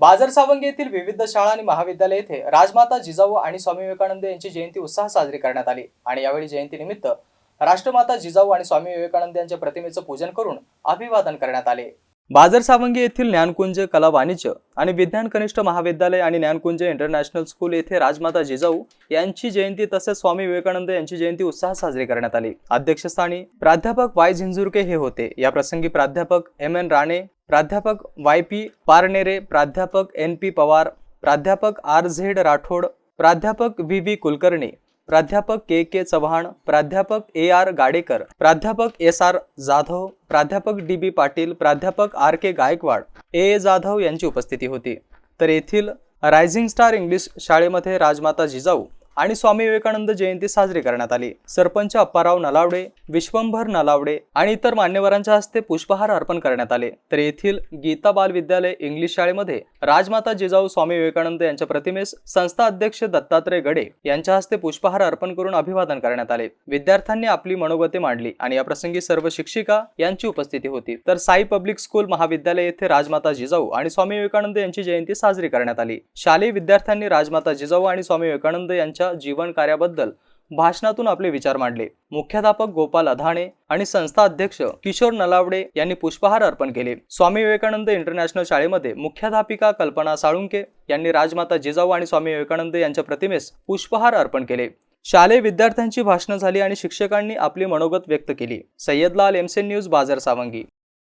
बाजार सावंगी येथील विविध शाळा आणि महाविद्यालय येथे राजमाता जिजाऊ आणि स्वामी विवेकानंद यांची जयंती उत्साह साजरी करण्यात आली. आणि यावेळी जयंतीनिमित्त राष्ट्रमाता जिजाऊ आणि स्वामी विवेकानंद यांच्या प्रतिमेचं पूजन करून अभिवादन करण्यात आले. बाजार सावंगी येथील ज्ञानकुंज कला वाणिज्य आणि विज्ञान कनिष्ठ महाविद्यालय आणि ज्ञानकुंज इंटरनॅशनल स्कूल येथे राजमाता जिजाऊ यांची जयंती तसेच स्वामी विवेकानंद यांची जयंती उत्साह साजरी करण्यात आली. अध्यक्षस्थानी प्राध्यापक वाय झिंझुरके हे होते. या प्रसंगी प्राध्यापक एम एन राणे प्राध्यापक वाय पी पारनेरे प्राध्यापक एन पी पवार प्राध्यापक आर झेड राठोड प्राध्यापक व्ही व्ही कुलकर्णी प्राध्यापक के के चव्हाण प्राध्यापक ए आर गाडेकर प्राध्यापक एस आर जाधव प्राध्यापक डी बी पाटील प्राध्यापक R K Gaikwad A A Jadhav यांची उपस्थिती होती. तर येथील रायझिंग स्टार इंग्लिश शाळेमध्ये राजमाता जिजाऊ आणि स्वामी विवेकानंद जयंती साजरी करण्यात आली. सरपंच अप्पाराव नलावडे विश्वंभर नलावडे आणि इतर मान्यवरांच्या हस्ते पुष्पहार अर्पण करण्यात आले. तर येथील गीता बाल विद्यालय इंग्लिश शाळेमध्ये राजमाता जिजाऊ स्वामी विवेकानंद यांच्या प्रतिमेस संस्था अध्यक्ष दत्तात्रय गडे यांच्या हस्ते पुष्पहार अर्पण करून अभिवादन करण्यात आले. विद्यार्थ्यांनी आपली मनोगते मांडली आणि या प्रसंगी सर्व शिक्षिका यांची उपस्थिती होती. तर साई पब्लिक स्कूल महाविद्यालय येथे राजमाता जिजाऊ आणि स्वामी विवेकानंद यांची जयंती साजरी करण्यात आली. शालेय विद्यार्थ्यांनी राजमाता जिजाऊ आणि स्वामी विवेकानंद यांच्या जीवन कार्याबद्दल भाषणातून आपले विचार मांडले. मुख्याध्यापक गोपाल अधाणे आणि संस्था अध्यक्ष किशोर नलावडे यांनी पुष्पहार अर्पण केले. स्वामी विवेकानंद इंटरनॅशनल शाळेमध्ये मुख्याध्यापिका कल्पना साळुंके यांनी राजमाता जिजाऊ आणि स्वामी विवेकानंद यांच्या प्रतिमेस पुष्पहार अर्पण केले. शालेय विद्यार्थ्यांची भाषणं झाली आणि शिक्षकांनी आपली मनोगत व्यक्त केली. सय्यदलाल एमसेन न्यूज बाजार सावंगी.